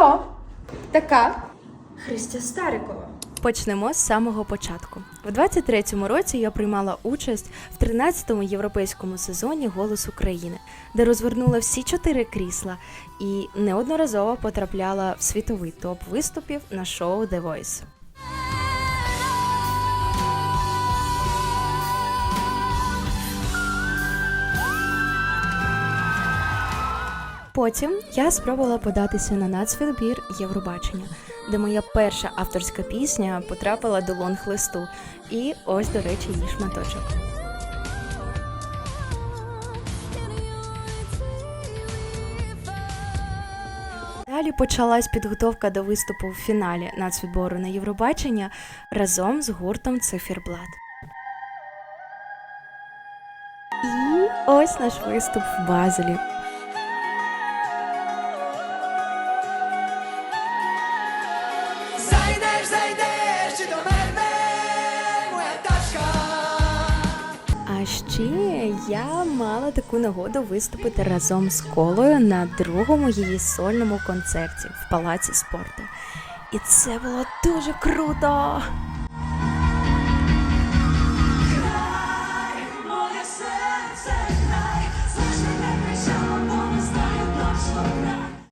хто? Така Христя Старикова. Почнемо з самого початку. В 23-му році я приймала участь в 13-му європейському сезоні Голос України, де розвернула всі чотири крісла і неодноразово потрапляла в світовий топ виступів на шоу The Voice. Потім я спробувала податися на нацвідбір Євробачення, де моя перша авторська пісня потрапила до лонг-листу. І ось, до речі, її шматочок. Далі почалась підготовка до виступу в фіналі нацвідбору на Євробачення разом з гуртом Циферблат. І ось наш виступ в Базелі. Зайдеш, зайдеш, чи до мене моя тачка. А ще я мала таку нагоду виступити разом з колою на другому її сольному концерті в палаці спорту. І це було дуже круто.